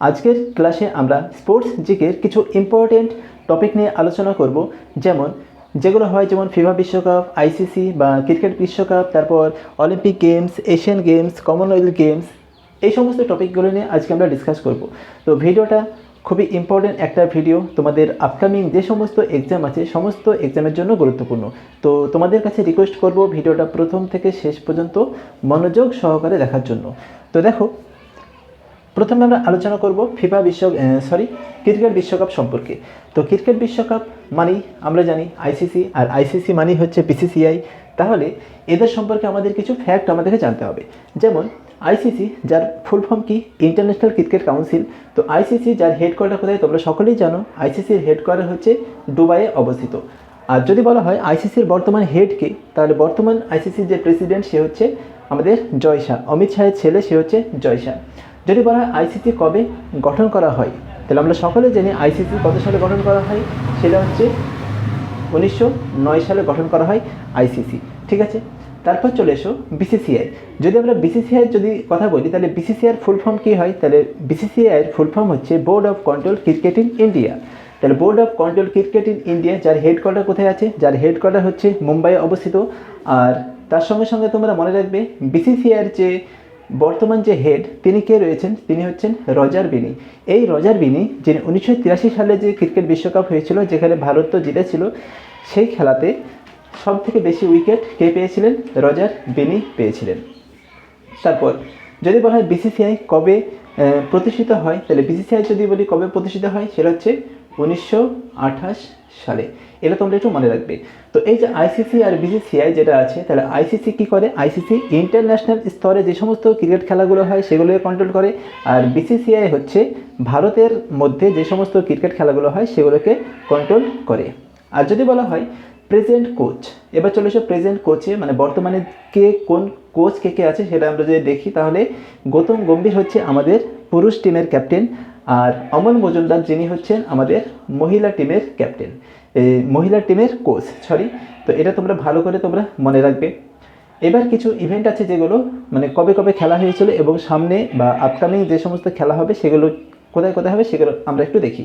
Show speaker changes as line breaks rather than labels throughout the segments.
আজকের ক্লাসে আমরা স্পোর্টস জিকের কিছু ইম্পর্টেন্ট টপিক নিয়ে আলোচনা করব, যেমন যেগুলো হয় যেমন ফিফা বিশ্বকাপ আইসিসি বা ক্রিকেট বিশ্বকাপ, তারপর Olympic games Asian games Commonwealth games এই সমস্ত টপিকগুলো নিয়ে আজকে আমরা ডিসকাস করব। তো ভিডিওটা খুবই ইম্পর্টেন্ট একটা ভিডিও তোমাদের আপকামিং যে সমস্ত এক্সাম আছে, সমস্ত এক্সামের জন্য গুরুত্বপূর্ণ। তো তোমাদের কাছে রিকোয়েস্ট করব ভিডিওটা প্রথম থেকে শেষ পর্যন্ত মনোযোগ সহকারে দেখার জন্য। তো দেখো প্রথমে আমরা আলোচনা করব ফিফা বিশ্ব সরি ক্রিকেট বিশ্বকাপ সম্পর্কে। তো ক্রিকেট বিশ্বকাপ মানেই আমরা জানি আইসিসি আর আইসিসি মানেই হচ্ছে বিসিসিআই তাহলে এদের সম্পর্কে আমাদের কিছু ফ্যাক্ট আমাদেরকে জানতে হবে। যেমন আইসিসি যার ফুল ফর্ম কি? ইন্টারন্যাশনাল ক্রিকেট কাউন্সিল তো আইসিসি যার হেডকোয়ার্টার কোথায়? তোমরা সকলেই জানো আইসিসির হেডকোয়ার্টার হচ্ছে দুবাইয়ে অবস্থিত। আর যদি বলা হয় আইসিসির বর্তমান হেড কে, তাহলে বর্তমান আইসিসির যে প্রেসিডেন্ট সে হচ্ছে আমাদের জয় শাহ অমিত শাহের ছেলে সে হচ্ছে জয় শাহ যদি বলা হয় আইসিসি কবে গঠন করা হয়, তাহলে আমরা সকলে জানি আইসিসি কত সালে গঠন করা হয়, সেটা হচ্ছে উনিশশো নয় সালে গঠন করা হয় আইসিসি ঠিক আছে? তারপর চলে এসো বিসিসিআই যদি আমরা বিসিসিআই যদি কথা বলি, তাহলে বিসিসিআইয়ের ফুল ফর্ম কী হয়? তাহলে বিসিসিআইয়ের ফুল ফর্ম হচ্ছে board of control cricket in India তাহলে board of control cricket in India যার হেডকোয়ার্টার কোথায় আছে? যার হেডকোয়ার্টার হচ্ছে মুম্বাইয়ে অবস্থিত। আর তার সঙ্গে সঙ্গে তোমরা মনে রাখবে বিসিসিআইয়ের যে বর্তমান যে হেড, তিনি কে রয়েছেন? তিনি হচ্ছেন রজার বিনি। এই রজার বিনি, যিনি উনিশশো তিরাশি সালে যে ক্রিকেট বিশ্বকাপ হয়েছিল, যেখানে ভারত তো জিতেছিল, সেই খেলাতে সব থেকে বেশি উইকেট কে পেয়েছিলেন? রজার বিনি পেয়েছিলেন। তারপর, যদি বলা হয় বিসিসিআই কবে প্রতিষ্ঠিত হয়, তাহলে বিসিসিআই যদি বলি কবে প্রতিষ্ঠিত হয়, সেটা হচ্ছে উনিশশো আঠাশ সালে। এটা তোমরা একটু মনে রাখবে। তো এই যে আইসিসি আর বিসিসিআই যেটা আছে, তাহলে আইসিসি কি করে? আইসিসি ইন্টারন্যাশনাল স্তরে যে সমস্ত ক্রিকেট খেলাগুলো হয়, সেগুলোকে কন্ট্রোল করে। আর বিসিসিআই হচ্ছে ভারতের মধ্যে যে সমস্ত ক্রিকেট খেলাগুলো হয়, সেগুলোকে কন্ট্রোল করে। আর যদি বলা হয় প্রেজেন্ট কোচ এবার চলে এসো প্রেজেন্ট কোচে মানে বর্তমানে কে কোন কোচ কে কে আছে, সেটা আমরা যদি দেখি, তাহলে গৌতম গম্ভীর হচ্ছে আমাদের পুরুষ টিমের ক্যাপ্টেন আর অমল মজুমদার, যিনি হচ্ছেন আমাদের মহিলা টিমের ক্যাপ্টেন এই মহিলা টিমের কোচ সরি তো এটা তোমরা ভালো করে তোমরা মনে রাখবে। এবার কিছু ইভেন্ট আছে যেগুলো মানে কবে কবে খেলা হয়েছিল এবং সামনে বা আপকামিং যে সমস্ত খেলা হবে সেগুলো কোথায় কোথায় হবে সেগুলো আমরা একটু দেখি।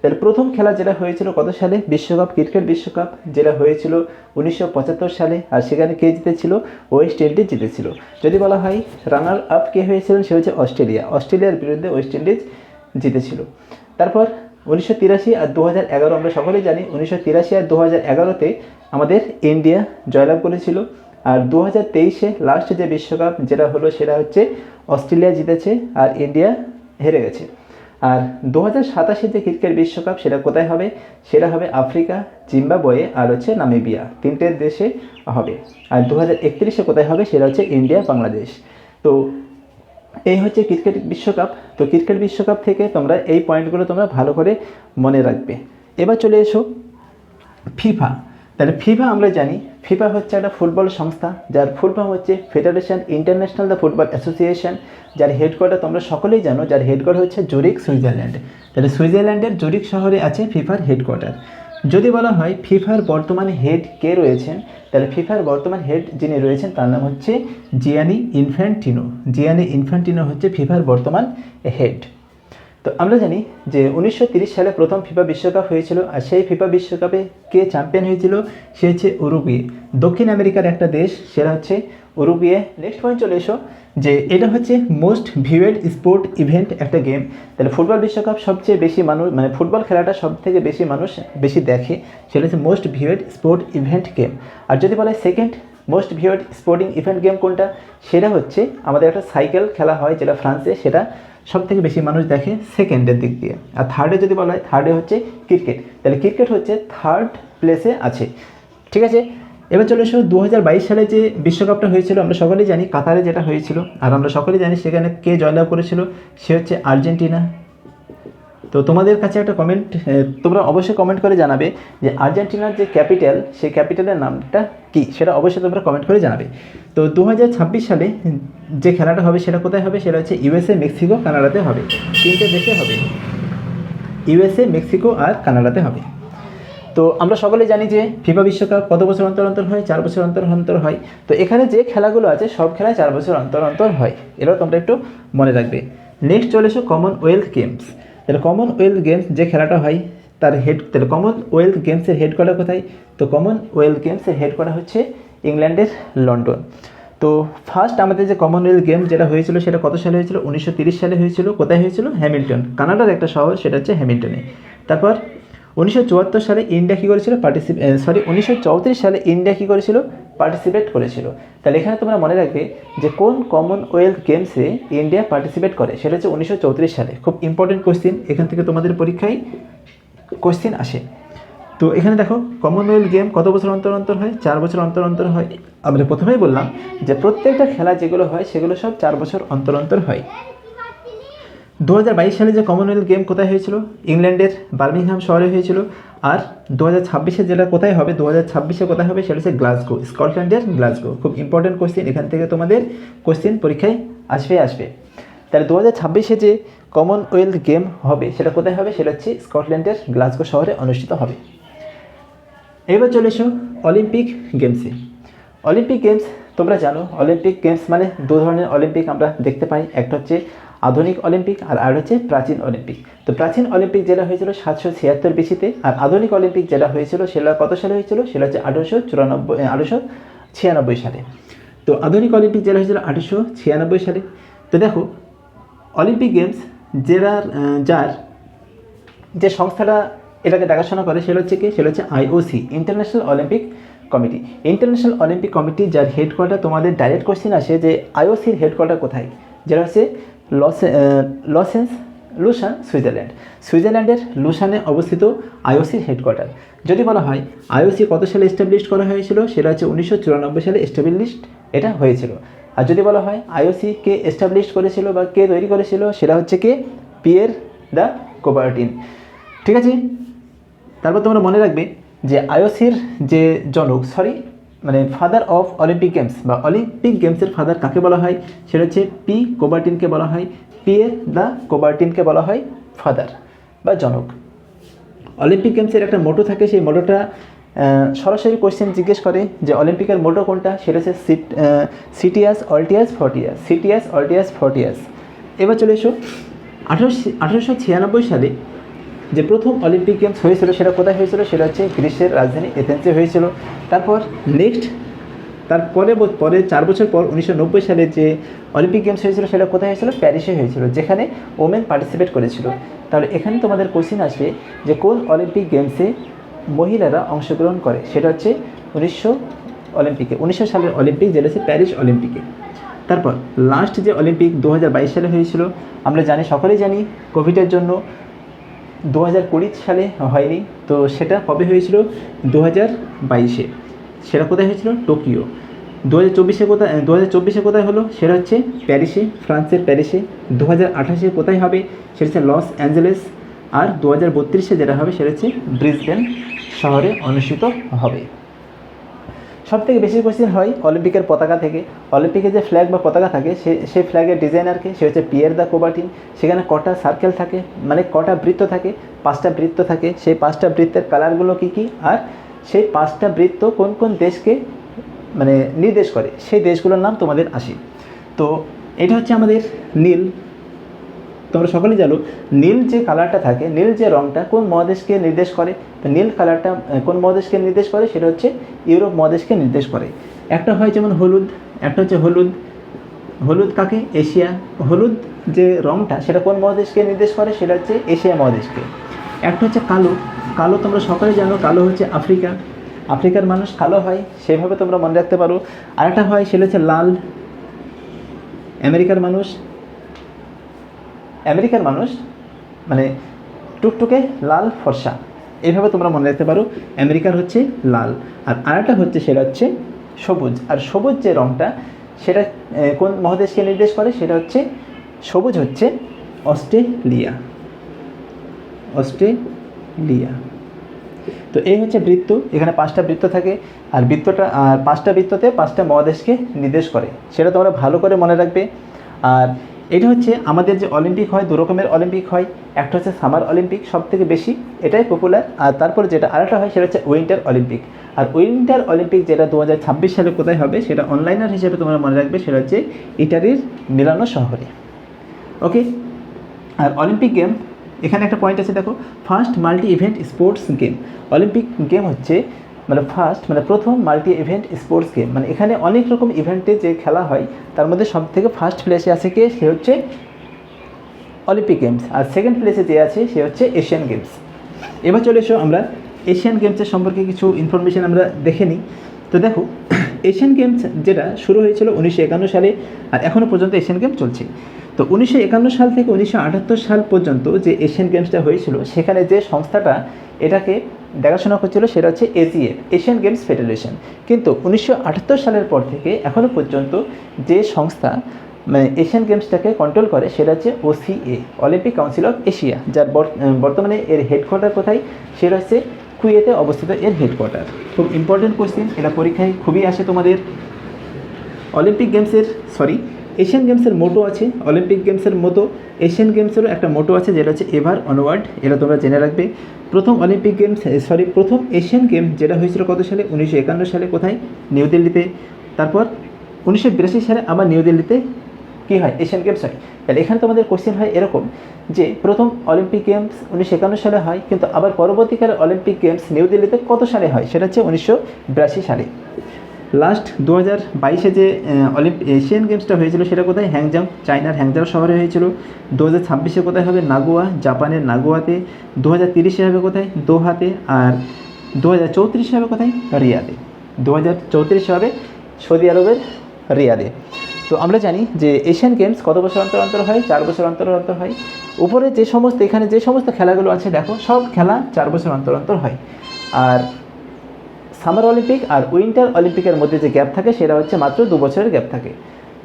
তাহলে প্রথম খেলা যেটা হয়েছিল কত সালে? বিশ্বকাপ, ক্রিকেট বিশ্বকাপ যেটা হয়েছিল উনিশশো পঁচাত্তর সালে আর সেখানে কে জিতেছিল? ওয়েস্ট ইন্ডিজ জিতেছিল। যদি বলা হয় রানার আপ কে হয়েছিলেন সে হচ্ছে অস্ট্রেলিয়া। অস্ট্রেলিয়ার বিরুদ্ধে ওয়েস্ট ইন্ডিজ জিতেছিল। তারপর উনিশশো তিরাশি আর দু হাজার এগারো আমরা সকলেই জানি, উনিশশো তিরাশি আর দু হাজার এগারোতে আমাদের ইন্ডিয়া জয়লাভ করেছিল। আর দু হাজার তেইশে লাস্ট যে বিশ্বকাপ, যেটা হলো সেটা হচ্ছে অস্ট্রেলিয়া জিতেছে আর ইন্ডিয়া হেরে গেছে। আর দু হাজার সাতাশে যে ক্রিকেট বিশ্বকাপ, সেটা কোথায় হবে? সেটা হবে আফ্রিকা, জিম্বাবয়ে আর হচ্ছে নামিবিয়া। তিনটে দেশে হবে। আর দু হাজার একত্রিশে কোথায় হবে? সেটা হচ্ছে ইন্ডিয়া, বাংলাদেশ। তো এই হচ্ছে ক্রিকেট বিশ্বকাপ। তো ক্রিকেট বিশ্বকাপ থেকে তোমরা এই পয়েন্টগুলো তোমরা ভালো করে মনে রাখবে। এবার চলে এসো ফিফা। তাহলে ফিফা আমরা জানি, ফিফা হচ্ছে একটা ফুটবল সংস্থা, যার ফুল ফর্ম হচ্ছে Federation International the Football Association যার হেডকোয়ার্টার তোমরা সকলেই জানো, যার হেডকোয়ার্টার হচ্ছে জুরিক সুইজারল্যান্ড। তাহলে সুইজারল্যান্ডের জুরিক শহরে আছে ফিফার হেডকোয়ার্টার যদি বলা হয় ফিফার বর্তমান হেড কে রয়েছেন, তাহলে ফিফার বর্তমান হেড যিনি রয়েছেন, তার নাম হচ্ছে জিয়ানি ইনফ্যান্টিনো। জিয়ানি ইনফ্যান্টিনো হচ্ছে ফিফার বর্তমান হেড। তো আমরা জানি যে উনিশশো সালে প্রথম ফিফা বিশ্বকাপ হয়েছিল, আর সেই ফিফা বিশ্বকাপে কে চ্যাম্পিয়ন হয়েছিল? সে হচ্ছে উরুগুয়ে। দক্ষিণ আমেরিকার একটা দেশ, সেটা হচ্ছে উরুগুয়ে। নেক্সট পয়েন্ট চলে এসো, যে এটা হচ্ছে মোস্ট ভিউয়েড স্পোর্ট ইভেন্ট একটা গেম তাহলে ফুটবল বিশ্বকাপ সবচেয়ে বেশি মানুষ মানে ফুটবল খেলাটা সব থেকে বেশি মানুষ বেশি দেখে, সেটা হচ্ছে most viewed sport event game আর যদি বলা second most viewed sporting event game কোনটা, সেটা হচ্ছে আমাদের একটা সাইকেল খেলা হয় যেটা ফ্রান্সে, সেটা সব থেকে বেশি মানুষ দেখে সেকেন্ডের দিক দিয়ে। আর থার্ডে যদি বলা হয় থার্ডে হচ্ছে ক্রিকেট তাহলে ক্রিকেট হচ্ছে থার্ড প্লেসে আছে। ঠিক আছে? এবার চলে এসো দু হাজার বাইশ সালে যে বিশ্বকাপটা হয়েছিল, আমরা সকলেই জানি কাতারে যেটা হয়েছিল। আর আমরা সকলেই জানি সেখানে কে জয়লাভ করেছিল, সে হচ্ছে আর্জেন্টিনা। তো তোমাদের কাছে একটা কমেন্ট তোমরা অবশ্যই কমেন্ট করে জানাবে যে আর্জেন্টিনার যে ক্যাপিটাল সেই ক্যাপিটালের নামটা কি? সেটা অবশ্যই তোমরা কমেন্ট করে জানাবে। তো দু হাজার ছাব্বিশ সালে যে খেলাটা হবে সেটা কোথায় হবে? সেটা হচ্ছে ইউএসএ মেক্সিকো কানাডাতে হবে। তিনটে দেশে হবে। ইউএসএ মেক্সিকো আর কানাডাতে হবে। তো আমরা সকলে জানি যে ফিফা বিশ্বকাপ কত বছর অন্তর অন্তর হয়? চার বছর অন্তর অন্তর হয়। তো এখানে যে খেলাগুলো আছে, সব খেলায় চার বছর অন্তর অন্তর হয়। এটাও তোমরা একটু মনে রাখবে। নেক্সট চলে এসো কমনওয়েলথ গেমস তাহলে কমনওয়েলথ গেমস যে খেলাটা হয়, তার হেড তাহলে কমনওয়েলথ গেমসের হেড কোয়ার্টার কোথায়? তো কমনওয়েলথ গেমসের হেড কোয়ার্টার হচ্ছে ইংল্যান্ডের লন্ডন। তো ফার্স্ট আমাদের যে কমনওয়েলথ গেম যেটা হয়েছিল, সেটা কত সালে হয়েছিল? উনিশশো সালে হয়েছিল। কোথায় হয়েছিল? হ্যামিল্টন। কানাডার একটা শহর, সেটা হচ্ছে হ্যামিল্টনে। তারপর উনিশশো চুয়াত্তর সালে ইন্ডিয়া কী করেছিল? পার্টিসিপে সরি উনিশশো চৌত্রিশ সালে ইন্ডিয়া কী করেছিল? পার্টিসিপেট করেছিল। তাহলে এখানে তোমরা মনে রাখবে যে কোন কমনওয়েলথ গেমসে ইন্ডিয়া পার্টিসিপেট করে? সেটা হচ্ছে উনিশশো চৌত্রিশ সালে। খুব ইম্পর্টেন্ট কোশ্চিন এখান থেকে তোমাদের পরীক্ষায় কোশ্চিন আসে। তো এখানে দেখো কমনওয়েলথ গেম কত বছর অন্তর অন্তর হয়? চার বছর অন্তর অন্তর হয়। আমরা প্রথমেই বললাম যে প্রত্যেকটা খেলা যেগুলো হয়, সেগুলো সব চার বছর অন্তর অন্তর হয়। দু হাজার বাইশ সালে যে কমনওয়েলথ গেম কোথায় হয়েছিল? ইংল্যান্ডের বার্মিংহাম শহরে হয়েছিল। আর দু হাজার ছাব্বিশে যেটা কোথায় হবে দু হাজার ছাব্বিশে কোথায় হবে সেটা হচ্ছে গ্লাসগো স্কটল্যান্ডের গ্লাসগো খুব ইম্পর্টেন্ট কোশ্চেন এখান থেকে তোমাদের কোশ্চেন পরীক্ষায় আসবে আসবে। তাহলে দু হাজার ছাব্বিশে যে কমনওয়েলথ গেম হবে, সেটা কোথায় হবে? সেটা হচ্ছে স্কটল্যান্ডের গ্লাসগো শহরে অনুষ্ঠিত হবে। এবার চলে এসো অলিম্পিক গেমসে অলিম্পিক গেমস তোমরা জানো অলিম্পিক গেমস মানে দু ধরনের অলিম্পিক আমরা দেখতে পাই। একটা হচ্ছে আধুনিক অলিম্পিক আর আর হচ্ছে প্রাচীন অলিম্পিক। তো প্রাচীন অলিম্পিক যেটা হয়েছিল সাতশো ছিয়াত্তর বিসিতে আর আধুনিক অলিম্পিক যেটা হয়েছিল সেটা কত সালে হয়েছিল? সেটা হচ্ছে আঠারোশো চুরানব্বই আঠারোশো ছিয়ানব্বই সালে। তো আধুনিক অলিম্পিক যেটা হয়েছিল আঠারোশো ছিয়ানব্বই সালে। তো দেখো, অলিম্পিক গেমস যার যার যে সংস্থাটা এটাকে দেখাশোনা করে সেটা হচ্ছে কি? সেটা হচ্ছে IOC International Olympic Committee. International Olympic Committee যার হেডকোয়ার্টার তোমাদের ডাইরেক্ট কোশ্চেন আসে যে আইওসির হেডকোয়ার্টার কোথায়? যেটা হচ্ছে লস লসেন্স লুসান সুইজারল্যান্ড সুইজারল্যান্ডের লুসানে অবস্থিত আইওসির হেডকোয়ার্টার যদি বলা হয় আইওসি কত সালে এস্টাবলিশ করা হয়েছিল? সেটা হচ্ছে উনিশশো চুরানব্বই সালে এস্টাবলিশ এটা হয়েছিল। আর যদি বলা হয় আইওসি কে এস্টাবলিশ করেছিল বা কে তৈরি করেছিল? সেটা হচ্ছে কে? পিয়ের দ্য কোবার্টিন ঠিক আছে? তারপর তোমরা মনে রাখবে যে আইওসির যে জনক সরি মানে ফাদার অফ অলিম্পিক গেমস বা অলিম্পিক গেমসের ফাদার কাকে বলা হয়? সেটা হচ্ছে পি কোবার্টিনকে বলা হয়। পিয়ের দ্য কোবার্টিনকে বলা হয় ফাদার বা জনক। অলিম্পিক গেমসের একটা মোটো থাকে, সেই মোটোটা সরাসরি কোশ্চেন জিজ্ঞেস করে যে অলিম্পিকের মোটো কোনটা? সেটা হচ্ছে সিট সিটিয়াস অল্টিয়াস ফর্টিয়াস সিটিয়াস অল্টিয়াস ফর্টিয়াস এবার চলে এসো। আঠারোশো আঠারোশো ছিয়ানব্বই সালে যে প্রথম অলিম্পিক গেমস হয়েছিল, সেটা কোথায় হয়েছিল? সেটা হচ্ছে গ্রীষ্মের রাজধানী এথেন্সে হয়েছিল। তারপর নেক্সট তারপরে ব- পরে চার বছর পর উনিশশো নব্বই সালে যে অলিম্পিক গেমস হয়েছিল, সেটা কোথায় হয়েছিল? প্যারিসে হয়েছিল, যেখানে ওমেন পার্টিসিপেট করেছিল। তাহলে এখানে তোমাদের কোশ্চিন আসবে যে কোন অলিম্পিক গেমসে মহিলারা অংশগ্রহণ করে? সেটা হচ্ছে উনিশশো অলিম্পিকে, উনিশশো সালের অলিম্পিক, যেটা হচ্ছে প্যারিস অলিম্পিকে। তারপর লাস্ট যে অলিম্পিক দু হাজার বাইশ সালে হয়েছিল, আমরা জানি, সকলেই জানি কোভিডের জন্য দু হাজার কুড়ি সালে হয়নি, তো সেটা কবে হয়েছিল? দু হাজার বাইশে। সেটা কোথায় হয়েছিল? টোকিও। দু হাজার চব্বিশে কোথায় দু হাজার চব্বিশে কোথায় হলো? সেটা হচ্ছে প্যারিসে, ফ্রান্সের প্যারিসে। দু হাজার আঠাশে কোথায় হবে? সেটা হচ্ছে লস অ্যাঞ্জেলেস। আর দু হাজার বত্রিশে যেটা হবে, সেটা হচ্ছে ব্রিসবেন শহরে অনুষ্ঠিত হবে। সব থেকে বেশি কোশ্চেন হয় অলিম্পিকের পতাকা থেকে। অলিম্পিকে যে ফ্ল্যাগ বা পতাকা থাকে, সে সেই ফ্ল্যাগের ডিজাইনারকে সে হচ্ছে পিয়ার দ্য কোবাটিন সেখানে কটা সার্কেল থাকে মানে কটা বৃত্ত থাকে, পাঁচটা বৃত্ত থাকে। সেই পাঁচটা বৃত্তের কালারগুলো কী কী? আর সেই পাঁচটা বৃত্ত কোন কোন দেশকে মানে নির্দেশ করে? সেই দেশগুলোর নাম তোমাদের আসে। তো এটা হচ্ছে আমাদের নীল তোমরা সকলেই জানো, নীল যে কালারটা থাকে, নীল যে রঙটা কোন মহাদেশকে নির্দেশ করে? তো নীল কালারটা কোন মহাদেশকে নির্দেশ করে? সেটা হচ্ছে ইউরোপ মহাদেশকে নির্দেশ করে। একটা হয় যেমন হলুদ, একটা হচ্ছে হলুদ। হলুদ কাকে? এশিয়া। হলুদ যে রঙটা সেটা কোন মহাদেশকে নির্দেশ করে? সেটা হচ্ছে এশিয়া মহাদেশকে। একটা হচ্ছে কালো। কালো তোমরা সকলে জানো, কালো হচ্ছে আফ্রিকা। আফ্রিকার মানুষ কালো হয়, সেভাবে তোমরা মনে রাখতে পারো। আরেকটা হয়, সেটা হচ্ছে লাল। আমেরিকার মানুষ আমেরিকার মানুষ মানে টুকটুকে লাল ফর্সা। এইভাবে তোমরা মনে রাখতে পারো, আমেরিকার হচ্ছে লাল। আর আরেকটা হচ্ছে, সেটা হচ্ছে সবুজ। আর সবুজ যে রঙটা সেটা কোন মহাদেশকে নির্দেশ করে? সেটা হচ্ছে, সবুজ হচ্ছে অস্ট্রেলিয়া। অস্ট্রেলিয়া। তো এই হচ্ছে বৃত্ত। এখানে পাঁচটা বৃত্ত থাকে। আর বৃত্তটা, আর পাঁচটা বৃত্ততে পাঁচটা মহাদেশকে নির্দেশ করে। সেটা তোমরা ভালো করে মনে রাখবে। আর এটা হচ্ছে আমাদের যে অলিম্পিক হয়, দু রকমের অলিম্পিক হয়। একটা হচ্ছে সামার অলিম্পিক সব থেকে বেশি, এটাই পপুলার আর তারপরে যেটা আরেকটা হয়, সেটা হচ্ছে উইন্টার অলিম্পিক। আর উইন্টার অলিম্পিক যেটা দু হাজার ছাব্বিশ সালে কোথায় হবে, সেটা অনলাইনার হিসেবে তোমরা মনে রাখবে, সেটা হচ্ছে ইটালির মিলানো শহরে। ওকে আর অলিম্পিক গেম, এখানে একটা পয়েন্ট আছে, দেখো। First multi event sports game Olympic game হচ্ছে মানে ফার্স্ট মানে প্রথম মাল্টি ইভেন্ট স্পোর্টস গেম মানে এখানে অনেক রকম ইভেন্টে যে খেলা হয়, তার মধ্যে সব থেকে ফার্স্ট প্লেসে আছে কে? সে হচ্ছে অলিম্পিক গেমস আর সেকেন্ড প্লেসে যে আছে, সে হচ্ছে এশিয়ান গেমস এবার চলে এসো আমরা এশিয়ান গেমসের সম্পর্কে কিছু ইনফরমেশন আমরা দেখে নিই। তো দেখো এশিয়ান গেমস যেটা শুরু হয়েছিল উনিশশো একান্ন সালে, আর এখনও পর্যন্ত এশিয়ান গেম চলছে। তো উনিশশো একান্ন সাল থেকে উনিশশো আটাত্তর সাল পর্যন্ত যে এশিয়ান গেমসটা হয়েছিল, সেখানে যে সংস্থাটা, এটাকে দেখাশোনা করছিল সেটা হচ্ছে এজিএফ এশিয়ান গেমস ফেডারেশন। কিন্তু উনিশশো আটাত্তর সালের পর থেকে এখনও পর্যন্ত যে সংস্থা মানে এশিয়ান গেমসটাকে কন্ট্রোল করে সেটা হচ্ছে OCA Olympic Council of Asia যার বর- বর্তমানে এর হেডকোয়ার্টার কোথায়? সেটা হচ্ছে কুয়েতে অবস্থিত এর হেডকোয়ার্টার খুব ইম্পর্টেন্ট কোশ্চেন এটা পরীক্ষায় খুবই আসে তোমাদের। অলিম্পিক গেমসের সরি এশিয়ান গেমসের মোটো আছে অলিম্পিক গেমসের মতো এশিয়ান গেমসেরও একটা মোটো আছে যেটা হচ্ছে এভার অনওয়ার্ড এটা তোমরা জেনে রাখবে। প্রথম অলিম্পিক গেমস সরি প্রথম এশিয়ান গেম যেটা হয়েছিল কত সালে? উনিশশো একান্ন সালে, কোথায়? নিউ দিল্লিতে তারপর উনিশশো বিরাশি সালে আবার নিউ দিল্লিতে কী হয়? এশিয়ান গেমস হয়। তাহলে এখানে তোমাদের কোশ্চেন হয় এরকম যে প্রথম অলিম্পিক গেমস উনিশশো একান্ন সালে হয়, কিন্তু আবার পরবর্তীকালে অলিম্পিক গেমস নিউ দিল্লিতে কত সালে হয়? সেটা হচ্ছে উনিশশো বিরাশি সালে। লাস্ট দু হাজার বাইশে যে অলিম্প এশিয়ান গেমসটা হয়েছিল সেটা কোথায়? হ্যাংজাং চায়নার হ্যাংজাং শহরে হয়েছিল। দু হাজার ছাব্বিশে কোথায় হবে? নাগোয়া জাপানের নাগোয়াতে দু হাজার তিরিশে হবে কোথায়? দোহাতে আর দু হাজার চৌত্রিশে হবে কোথায়? রিয়াদে দু হাজার চৌত্রিশে হবে সৌদি আরবের রিয়াদে তো আমরা জানি যে এশিয়ান গেমস কত বছর অন্তর অন্তর হয়? চার বছর অন্তর অন্তর হয়। উপরে যে সমস্ত, এখানে যে সমস্ত খেলাগুলো আছে, দেখো, সব খেলা চার বছর অন্তর অন্তর হয়। আর সামার অলিম্পিক আর উইন্টার অলিম্পিকের মধ্যে যে গ্যাপ থাকে, সেটা হচ্ছে মাত্র দু বছরের গ্যাপ থাকে।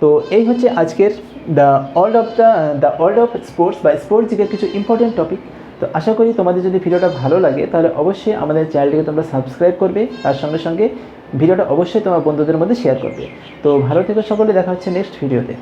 তো এই হচ্ছে আজকের the world of the the world of sports বা স্পোর্টস দিকের কিছু ইম্পর্টেন্ট টপিক তো আশা করি তোমাদের যদি ভিডিওটা ভালো লাগে, তাহলে অবশ্যই আমাদের চ্যানেলটিকে তোমরা সাবস্ক্রাইব করবে, তার সঙ্গে সঙ্গে ভিডিওটা অবশ্যই তোমার বন্ধুদের মধ্যে শেয়ার করবে। তো ভালো থেকো সকলে, দেখা হচ্ছে নেক্সট ভিডিওতে